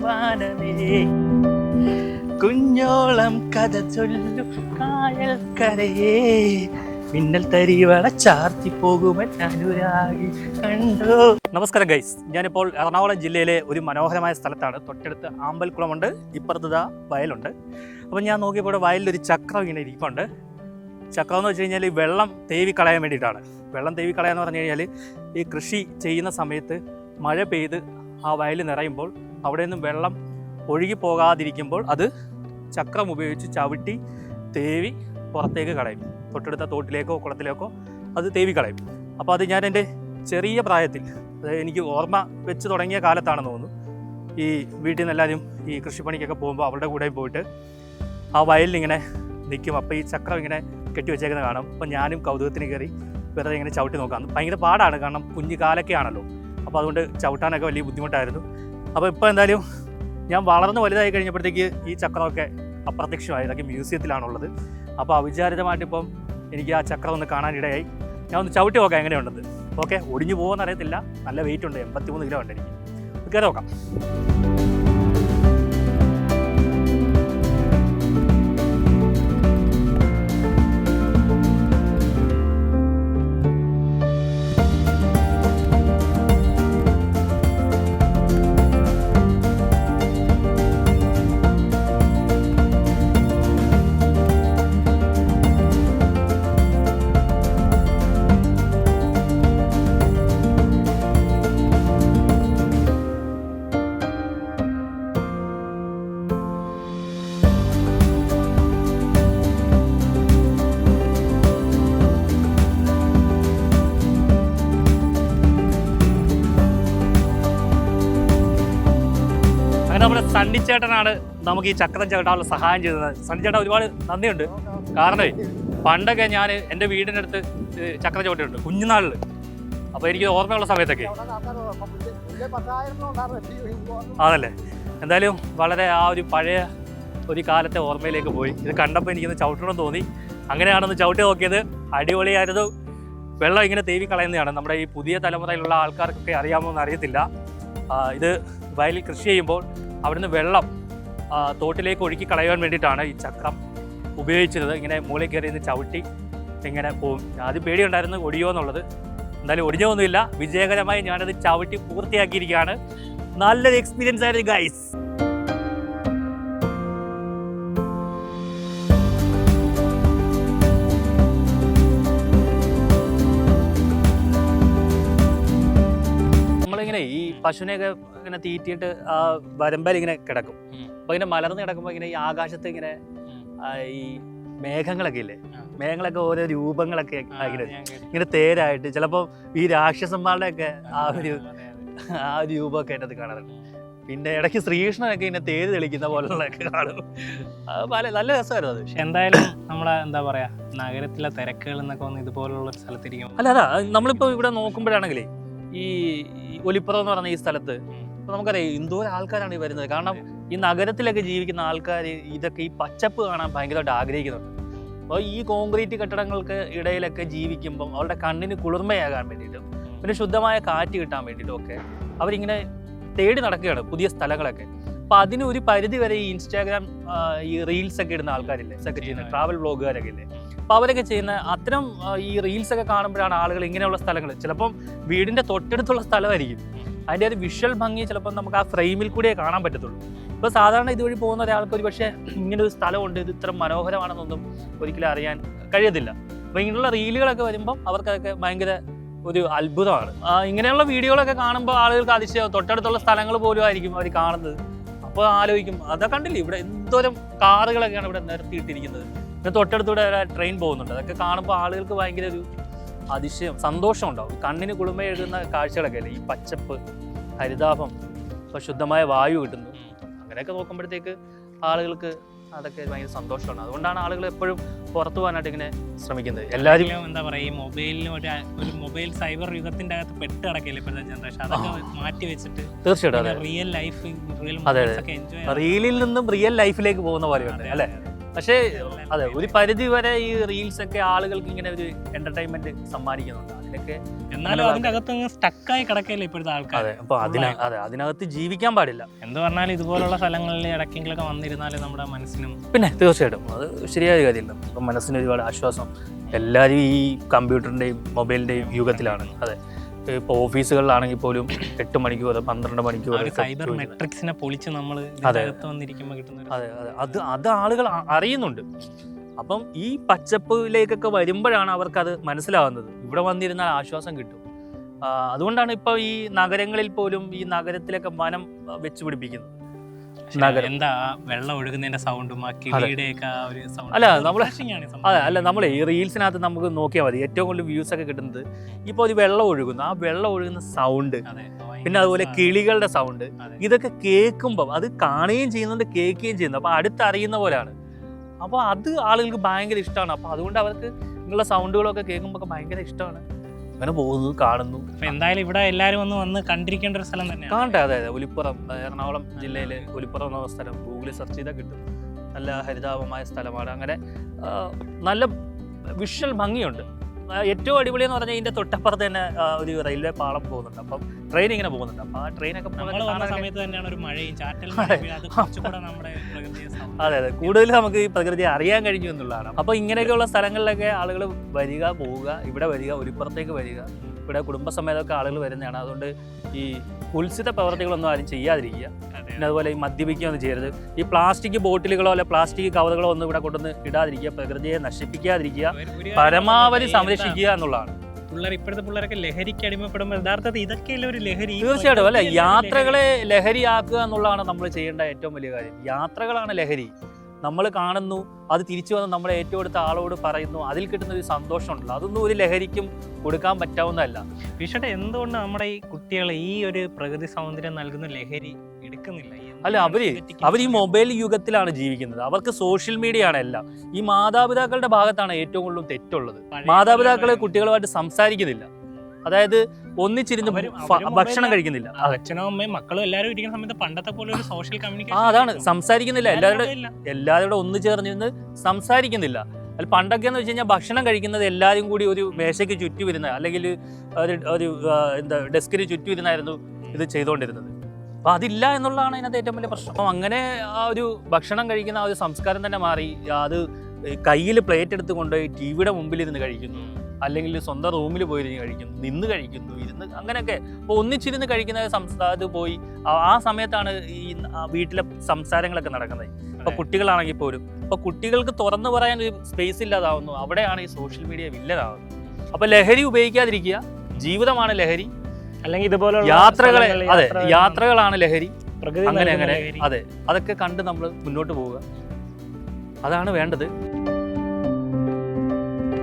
വാനമേ. കുഞ്ഞോളം കഥ ചൊല്ലും കായൽ കരയേ മിന്നൽ തരിവള ചാർത്തി പോകുമൻ അനുരാഗി കണ്ടോ. നമസ്കാരം ഗൈസ്. ഞാനിപ്പോൾ എറണാകുളം ജില്ലയിലെ ഒരു മനോഹരമായ സ്ഥലത്താണ്. തൊട്ടടുത്ത് ആമ്പൽക്കുളമുണ്ട് ഇപ്പുറത്ത് ദാ വയലുണ്ട്. അപ്പം ഞാൻ നോക്കിയപ്പോൾ ഒരു ചക്രം ഇങ്ങനെ ഇരിപ്പുണ്ട്. ചക്രം എന്ന് വെച്ച് കഴിഞ്ഞാൽ വെള്ളം തേവി കളയാൻ വേണ്ടിയിട്ടാണ്. വെള്ളം തേവി കളയാന്ന് പറഞ്ഞു കഴിഞ്ഞാൽ ഈ കൃഷി ചെയ്യുന്ന സമയത്ത് മഴ പെയ്ത് ആ വയൽ നിറയുമ്പോൾ അവിടെ നിന്നും വെള്ളം ഒഴുകി പോകാതിരിക്കുമ്പോൾ അത് ചക്രം ഉപയോഗിച്ച് ചവിട്ടി തേവി പുറത്തേക്ക് കളയും. തൊട്ടടുത്ത തോട്ടിലേക്കോ കുളത്തിലേക്കോ അത് തേവി കളയും. അപ്പോൾ അത് ഞാൻ എന്റെ ചെറിയ പ്രായത്തിൽ അതായത് എനിക്ക് ഓർമ്മ വെച്ച് തുടങ്ങിയ കാലത്താണെന്ന് തോന്നുന്നു. ഈ വീട്ടിൽ നിന്ന് എല്ലാവരും ഈ കൃഷിപ്പണിക്കൊക്കെ പോകുമ്പോൾ അവരുടെ കൂടെ പോയിട്ട് ആ വയലിൽ ഇങ്ങനെ നിൽക്കും. അപ്പോൾ ഈ ചക്രം ഇങ്ങനെ കെട്ടി വെച്ചേക്കുന്നത് കാണാം. അപ്പോൾ ഞാനും കൗതുകത്തിന് കയറി വെറുതെ ഇങ്ങനെ ചവിട്ടി നോക്കാം ഭയങ്കര പാടാണ്. കാരണം കുഞ്ഞു കാലൊക്കെ ആണല്ലോ അപ്പോൾ അതുകൊണ്ട് ചവിട്ടാനൊക്കെ വലിയ ബുദ്ധിമുട്ടായിരുന്നു. അപ്പോൾ ഇപ്പോൾ എന്തായാലും ഞാൻ വളർന്ന് വലുതായി കഴിഞ്ഞപ്പോഴത്തേക്ക് ഈ ചക്രമൊക്കെ അപ്രത്യക്ഷമായി. അതൊക്കെ മ്യൂസിയത്തിലാണുള്ളത്. അപ്പോൾ അവിചാരിതമായിട്ട് ഇപ്പം എനിക്ക് ആ ചക്രം ഒന്ന് കാണാനിടയായി ഞാൻ ഒന്ന് ചവിട്ടി നോക്കാം എങ്ങനെയുണ്ടെന്ന്. ഓക്കെ ഒടിഞ്ഞു പോകുമെന്ന് അറിയത്തില്ല. നല്ല വെയിറ്റ് ഉണ്ട്. എൺപത്തി മൂന്ന് കിലോ ഉണ്ട് എനിക്ക്. കയറി നോക്കാം. അങ്ങനെ നമ്മുടെ സണ്ണിച്ചേട്ടനാണ് നമുക്ക് ഈ ചക്രം ചവിട്ടാനുള്ള സഹായം ചെയ്തത്. സണ്ണിച്ചേട്ടൻ ഒരുപാട് നന്ദിയുണ്ട്. കാരണമേ പണ്ടൊക്കെ ഞാൻ എന്റെ വീടിന്റെ അടുത്ത് ചക്രം ചവിട്ടിയുണ്ട് കുഞ്ഞുനാളിൽ അപ്പോൾ എനിക്ക് ഓർമ്മയുള്ള സമയത്തൊക്കെ. അതല്ലേ. എന്തായാലും വളരെ ആ ഒരു പഴയ ഒരു കാലത്തെ ഓർമ്മയിലേക്ക് പോയി. ഇത് കണ്ടപ്പോൾ എനിക്കൊന്ന് ചവിട്ടണമെന്ന് തോന്നി. അങ്ങനെയാണെന്ന് ചവിട്ടി നോക്കിയത്. അടിപൊളിയായിരുന്നു. വെള്ളം ഇങ്ങനെ തേവി കളയുന്നതാണ്. നമ്മുടെ ഈ പുതിയ തലമുറയിലുള്ള ആൾക്കാർക്കൊക്കെ അറിയാമോന്ന് അറിയത്തില്ല. ആ, ഇത് വയലിൽ കൃഷി ചെയ്യുമ്പോൾ അവിടുന്ന് വെള്ളം തോട്ടിലേക്ക് ഒഴുക്കി കളയാൻ വേണ്ടിയിട്ടാണ് ഈ ചക്രം ഉപയോഗിച്ചിരുന്നത് ഇങ്ങനെ മൂളെ കയറി നിന്ന് ചവിട്ടി ഇങ്ങനെ പോകും ആദ്യം പേടിയുണ്ടായിരുന്നു ഒടിയോ എന്നുള്ളത്. എന്തായാലും ഒടിഞ്ഞൊന്നുമില്ല വിജയകരമായി ഞാനത് ചവിട്ടി പൂർത്തിയാക്കിയിരിക്കുകയാണ്. നല്ലൊരു എക്സ്പീരിയൻസ് ആയിരുന്നു ഗൈസ് പശുവിനെയൊക്കെ ഇങ്ങനെ തീറ്റിയിട്ട് ആ വരമ്പൽ ഇങ്ങനെ കിടക്കും. അപ്പൊ ഇങ്ങനെ മലർന്ന് കിടക്കുമ്പോൾ ഇങ്ങനെ ഈ ആകാശത്ത് ഇങ്ങനെ ഈ മേഘങ്ങളൊക്കെ ഇല്ലേ? മേഘങ്ങളൊക്കെ ഓരോ രൂപങ്ങളൊക്കെ ആയിട്ട് ഇങ്ങനെ തേരായിട്ട് ചിലപ്പോൾ ഈ രാക്ഷസന്മാരുടെ ഒക്കെ ആ ഒരു ആ ഒരു രൂപമൊക്കെ ആയിട്ട് അത് കാണാറുണ്ട്. പിന്നെ ഇടയ്ക്ക് ശ്രീകൃഷ്ണനൊക്കെ ഇങ്ങനെ തേര് തെളിക്കുന്ന പോലുള്ളതൊക്കെ കാണും. പല നല്ല രസമായിരുന്നു അത്. പക്ഷെ എന്തായാലും നമ്മളെ എന്താ പറയാ നഗരത്തിലെ തിരക്കുകൾ എന്നൊക്കെ വന്ന് ഇതുപോലുള്ള സ്ഥലത്തിരിക്കും അല്ല അതാ നമ്മളിപ്പോ ഇവിടെ നോക്കുമ്പോഴാണെങ്കിലേ ഈ ഒലിപ്പുറം എന്ന് പറഞ്ഞ ഈ സ്ഥലത്ത്. ഇപ്പൊ നമുക്കറിയാം എന്തോരം ആൾക്കാരാണ് ഈ വരുന്നത്. കാരണം ഈ നഗരത്തിലൊക്കെ ജീവിക്കുന്ന ആൾക്കാർ ഇതൊക്കെ ഈ പച്ചപ്പ് കാണാൻ ഭയങ്കരമായിട്ട് ആഗ്രഹിക്കുന്നുണ്ട്. അപ്പോൾ ഈ കോൺക്രീറ്റ് കെട്ടിടങ്ങൾക്ക് ഇടയിലൊക്കെ ജീവിക്കുമ്പം അവരുടെ കണ്ണിന് കുളിർമയാകാൻ വേണ്ടിയിട്ടും പിന്നെ ശുദ്ധമായ കാറ്റ് കിട്ടാൻ വേണ്ടിയിട്ടും ഒക്കെ അവരിങ്ങനെ തേടി നടക്കുകയാണ് പുതിയ സ്ഥലങ്ങളൊക്കെ. അപ്പോൾ അതിന് ഒരു പരിധി വരെ ഈ ഇൻസ്റ്റാഗ്രാം ഈ റീൽസ് ഒക്കെ ഇടുന്ന ആൾക്കാരില്ലേ? ഒക്കെ ചെയ്യുന്ന ട്രാവൽ ബ്ലോഗുകാരൊക്കെ ഇല്ലേ? അപ്പൊ അവരൊക്കെ ചെയ്യുന്ന അത്തരം ഈ റീൽസ് ഒക്കെ കാണുമ്പോഴാണ് ആളുകൾ ഇങ്ങനെയുള്ള സ്ഥലങ്ങൾ. ചിലപ്പം വീടിന്റെ തൊട്ടടുത്തുള്ള സ്ഥലമായിരിക്കും. അതിന്റെ ഒരു വിഷ്വൽ ഭംഗി ചിലപ്പോൾ നമുക്ക് ആ ഫ്രെയിമിൽ കൂടിയേ കാണാൻ പറ്റത്തുള്ളൂ. ഇപ്പോൾ സാധാരണ ഇതുവഴി പോകുന്ന ഒരാൾക്ക് ഒരു പക്ഷേ ഇങ്ങനെ ഒരു സ്ഥലമുണ്ട് ഇത് ഇത്ര മനോഹരമാണെന്നൊന്നും ഒരിക്കലും അറിയാൻ കഴിയത്തില്ല. അപ്പോൾ ഇങ്ങനെയുള്ള റീലുകളൊക്കെ വരുമ്പോൾ അവർക്കൊക്കെ ഭയങ്കര ഒരു അത്ഭുതമാണ്. ഇങ്ങനെയുള്ള വീഡിയോകളൊക്കെ കാണുമ്പോൾ ആളുകൾക്ക് അതിശയം തൊട്ടടുത്തുള്ള സ്ഥലങ്ങൾ പോലും ആയിരിക്കും അവർ കാണുന്നത്. അപ്പോൾ ആലോചിക്കും അതാ കണ്ടില്ലേ ഇവിടെ എന്തോരം കാറുകളൊക്കെയാണ് ഇവിടെ നിർത്തിയിട്ടിരിക്കുന്നത്. പിന്നെ തൊട്ടടുത്തൂടെ ട്രെയിൻ പോകുന്നുണ്ട്. അതൊക്കെ കാണുമ്പോൾ ആളുകൾക്ക് ഭയങ്കര ഒരു അതിശയം സന്തോഷം ഉണ്ടാവും കണ്ണിന് കുളിമയെഴുതുന്ന കാഴ്ചകളൊക്കെ അല്ലേ? ഈ പച്ചപ്പ് ഹരിതാഭം ശുദ്ധമായ വായു കിട്ടുന്നു. അങ്ങനെയൊക്കെ നോക്കുമ്പോഴത്തേക്ക് ആളുകൾക്ക് അതൊക്കെ ഭയങ്കര സന്തോഷമാണ്. അതുകൊണ്ടാണ് ആളുകൾ എപ്പോഴും പുറത്തു പോകാനായിട്ട് ഇങ്ങനെ ശ്രമിക്കുന്നത്. എല്ലാവരും എന്താ പറയുക ഈ മൊബൈലിന് ഒരു ഒരു മൊബൈൽ സൈബർ യുഗത്തിന്റെ അകത്ത് പെട്ട് കിടക്കില്ല ഇപ്പോഴത്തെ ജനറേഷൻ? അതൊക്കെ മാറ്റി വെച്ചിട്ട് തീർച്ചയായിട്ടും റിയൽ ലൈഫ് റിയൽ എൻജോയ് റിയലിൽ നിന്നും റിയൽ ലൈഫിലേക്ക് പോകുന്ന പോലെയുണ്ട് അല്ലേ? പക്ഷേ അതെ ഒരു പരിധി വരെ ഈ റീൽസ് ഒക്കെ ആളുകൾക്ക് ഇങ്ങനെ ഒരു എന്റർടൈൻമെന്റ് സമ്മാനിക്കുന്നുണ്ട്. അതിലൊക്കെ എന്നാലും അതിന്റെ അകത്ത് സ്റ്റക്കായി കിടക്കല്ലേ ഇപ്പോഴത്തെ ആൾക്കാർ? അതെ അപ്പൊ അതിന അതെ അതിനകത്ത് ജീവിക്കാൻ പാടില്ല. എന്ന് പറഞ്ഞാൽ ഇതുപോലുള്ള സ്ഥലങ്ങളിൽ ഇടയ്ക്കെങ്കിലൊക്കെ വന്നിരുന്നാലും നമ്മുടെ മനസ്സിനും പിന്നെ തീർച്ചയായിട്ടും അത് ശരിയായ കാര്യമില്ല. മനസ്സിന് ഒരുപാട് ആശ്വാസം. എല്ലാവരും ഈ കമ്പ്യൂട്ടറിന്റെയും മൊബൈലിന്റെയും യുഗത്തിലാണ്. അതെ. ഇപ്പോൾ ഓഫീസുകളിലാണെങ്കിൽ പോലും എട്ട് മണിക്കൂർ പന്ത്രണ്ട് മണിക്കൂർ സൈബർ. മെട്രിക്സിനെ പൊളിച്ച് നമ്മൾ അതെ. അകത്ത് വന്നിരിക്കുമ്പോൾ കിട്ടുന്ന അതെ അതെ. അത് അത് ആളുകൾ അറിയുന്നുണ്ട്. അപ്പം ഈ പച്ചപ്പിലേക്കൊക്കെ വരുമ്പോഴാണ് അവർക്കത് മനസ്സിലാവുന്നത്. ഇവിടെ വന്നിരുന്നാൽ ആശ്വാസം കിട്ടും. അതുകൊണ്ടാണ് ഇപ്പോൾ ഈ നഗരങ്ങളിൽ പോലും ഈ നഗരത്തിലൊക്കെ വനം വെച്ചുപിടിപ്പിക്കുന്നത്. വെച്ച് പിടിപ്പിക്കുന്നത് പക്ഷേ നഗരം. എന്താ വെള്ളം ഒഴുകുന്നതിന്റെ സൗണ്ടും ആ ഒരു സൗണ്ട് അല്ല, നമ്മൾ അതെ അല്ല നമ്മൾ ഈ റീൽസിനകത്ത് നമുക്ക് നോക്കിയാൽ മതി. ഏറ്റവും കൂടുതൽ വ്യൂസ് ഒക്കെ കിട്ടുന്നത് ഇപ്പോൾ ഒരു വെള്ളം ഒഴുകുന്നു. ആ വെള്ളം ഒഴുകുന്ന സൗണ്ട് പിന്നെ അതുപോലെ കിളികളുടെ സൗണ്ട്. ഇതൊക്കെ കേൾക്കുമ്പോൾ അത് കാണുകയും ചെയ്യുന്നുണ്ട് കേൾക്കുകയും ചെയ്യുന്നു അപ്പോൾ അടുത്തറിയുന്ന പോലെയാണ്. അപ്പോൾ അത് ആളുകൾക്ക് ഭയങ്കര ഇഷ്ടമാണ്. അപ്പോൾ അതുകൊണ്ട് അവർക്ക് നിങ്ങളുടെ സൗണ്ടുകളൊക്കെ കേൾക്കുമ്പോൾ ഭയങ്കര ഇഷ്ടമാണ്. അങ്ങനെ പോകുന്നു കാണുന്നു. അപ്പൊ എന്തായാലും ഇവിടെ എല്ലാരും ഒന്ന് വന്ന് കണ്ടിരിക്കേണ്ട ഒരു സ്ഥലം തന്നെയാണ്. കാണട്ടെ അതെ അതെ. ഒലിപ്പുറം എറണാകുളം ജില്ലയിലെ ഒലിപ്പുറം എന്ന സ്ഥലം ഗൂഗിളിൽ സെർച്ച് ചെയ്താൽ കിട്ടും. നല്ല ഹരിതാപമായ സ്ഥലമാണ്. അങ്ങനെ നല്ല വിഷ്വൽ ഭംഗിയുണ്ട്. ഏറ്റവും അടിപൊളി എന്ന് പറഞ്ഞാൽ ഇതിന്റെ തൊട്ടപ്പുറത്ത് തന്നെ ഒരു റെയിൽവേ പാളം പോകുന്നുണ്ട്. അപ്പം ട്രെയിൻ ഇങ്ങനെ പോകുന്നുണ്ട്. അപ്പൊ ആ ട്രെയിനൊക്കെ പോകുന്ന സമയത്ത് തന്നെയാണ് ഒരു മഴയും നമ്മുടെ അതെ അതെ. കൂടുതൽ നമുക്ക് ഈ പ്രകൃതി അറിയാൻ കഴിഞ്ഞു എന്നുള്ളതാണ്. അപ്പൊ ഇങ്ങനെയൊക്കെയുള്ള സ്ഥലങ്ങളിലൊക്കെ ആളുകൾ വരിക പോവുക ഇവിടെ വരിക ഒലിപ്പുറത്തേക്ക് വരിക. ഇവിടെ കുടുംബസമേതമൊക്കെ ആളുകൾ വരുന്നതാണ്. അതുകൊണ്ട് ഈ കുൽസിത പ്രവർത്തികളൊന്നും ആരും ചെയ്യാതിരിക്കുക. പിന്നെ അതുപോലെ ഈ മദ്യപിക്കുകയൊന്നും ചെയ്യരുത്. ഈ പ്ലാസ്റ്റിക് ബോട്ടിലുകളോ അല്ലെ പ്ലാസ്റ്റിക് കവറുകളോ ഒന്നും ഇവിടെ കൊണ്ടുവന്ന് ഇടാതിരിക്കുക പ്രകൃതിയെ നശിപ്പിക്കാതിരിക്കുക പരമാവധി സംരക്ഷിക്കുക എന്നുള്ളതാണ്. പിള്ളേർ ഇപ്പോഴത്തെ പിള്ളേരൊക്കെ ലഹരിക്ക് അടിമപ്പെടുമ്പോൾ യഥാർത്ഥത്തിൽ ഇതൊക്കെയല്ലേ ഒരു ലഹരി? തീർച്ചയായിട്ടും. അല്ലെ യാത്രകളെ ലഹരിയാക്കുക എന്നുള്ളതാണ് നമ്മൾ ചെയ്യേണ്ട ഏറ്റവും വലിയ കാര്യം. യാത്രകളാണ് ലഹരി. നമ്മൾ കാണുന്നു അത് തിരിച്ചു വന്ന് നമ്മളെ ഏറ്റവും അടുത്ത ആളോട് പറയുന്നു അതിൽ കിട്ടുന്ന ഒരു സന്തോഷമുണ്ടല്ലോ. അതൊന്നും ഒരു ലഹരിക്കും കൊടുക്കാൻ പറ്റാവുന്നതല്ല. വിഷട്ടെ എന്തുകൊണ്ട് നമ്മുടെ ഈ കുട്ടികൾ ഈ ഒരു പ്രകൃതി സൗന്ദര്യം നൽകുന്ന ലഹരി എടുക്കുന്നില്ല? അല്ല അവർ അവർ ഈ മൊബൈൽ യുഗത്തിലാണ് ജീവിക്കുന്നത്. അവർക്ക് സോഷ്യൽ മീഡിയ ആണ് എല്ലാം. ഈ മാതാപിതാക്കളുടെ ഭാഗത്താണ് ഏറ്റവും കൂടുതൽ തെറ്റുള്ളത്. മാതാപിതാക്കളെ കുട്ടികളുമായിട്ട് സംസാരിക്കുന്നില്ല. അതായത് ഒന്നിച്ചിരുന്ന് ഭക്ഷണം കഴിക്കുന്നില്ല. അച്ഛനും അമ്മയും മക്കളും എല്ലാവരും ഇരിക്കുന്ന സമയത്ത് പണ്ടത്തെ പോലെ ഒരു സോഷ്യൽ കമ്മ്യൂണിക്കേഷൻ ആ അതാണ്. സംസാരിക്കുന്നില്ല. എല്ലാവരുടെ എല്ലാവരും കൂടെ ഒന്ന് ചേർന്നിരുന്ന് സംസാരിക്കുന്നില്ല. അല്ല പണ്ടൊക്കെ എന്ന് വെച്ച് കഴിഞ്ഞാൽ ഭക്ഷണം കഴിക്കുന്നത് എല്ലാവരും കൂടി ഒരു മേശയ്ക്ക് ചുറ്റും ഇരുന്ന അല്ലെങ്കിൽ ഒരു ഒരു എന്താ ഡെസ്കിന് ചുറ്റും ഇരുന്നായിരുന്നു ഇത് ചെയ്തുകൊണ്ടിരുന്നത് അപ്പൊ അതില്ല എന്നുള്ളതാണ് അതിനകത്ത് ഏറ്റവും വലിയ പ്രശ്നം. അപ്പം അങ്ങനെ ആ ഒരു ഭക്ഷണം കഴിക്കുന്ന ആ ഒരു സംസ്കാരം തന്നെ മാറി. അത് കയ്യിൽ പ്ലേറ്റ് എടുത്ത് കൊണ്ടുപോയി ടി വിയുടെ മുമ്പിൽ ഇരുന്ന് കഴിക്കുന്നു. അല്ലെങ്കിൽ സ്വന്തം റൂമിൽ പോയിരുന്ന് കഴിക്കുന്നു നിന്ന് കഴിക്കുന്നു ഇരുന്ന് അങ്ങനെയൊക്കെ. അപ്പോൾ ഒന്നിച്ചിരുന്ന് കഴിക്കുന്ന സംസ്ഥാനത്ത് പോയി. ആ- സമയത്താണ് ഈ വീട്ടിലെ സംസാരങ്ങളൊക്കെ നടക്കുന്നത്. ഇപ്പൊ. കുട്ടികളാണെങ്കിൽ പോലും. അപ്പൊ കുട്ടികൾക്ക് തുറന്നു പറയാൻ ഒരു സ്പേസ് ഇല്ലാതാവുന്നു. അവിടെയാണ് ഈ സോഷ്യൽ മീഡിയ വില്ലനാവുന്നത്. അപ്പൊ ലഹരി ഉപയോഗിക്കാതിരിക്കുക. ജീവിതമാണ് ലഹരി. അല്ലെങ്കിൽ ഇതുപോലുള്ള യാത്രകളെ അതെ യാത്രകളാണ് ലഹരി. പ്രകൃതി അങ്ങനെ അങ്ങനെ. അതെ അതൊക്കെ കണ്ട് നമ്മൾ മുന്നോട്ട് പോവുക. അതാണ് വേണ്ടത്.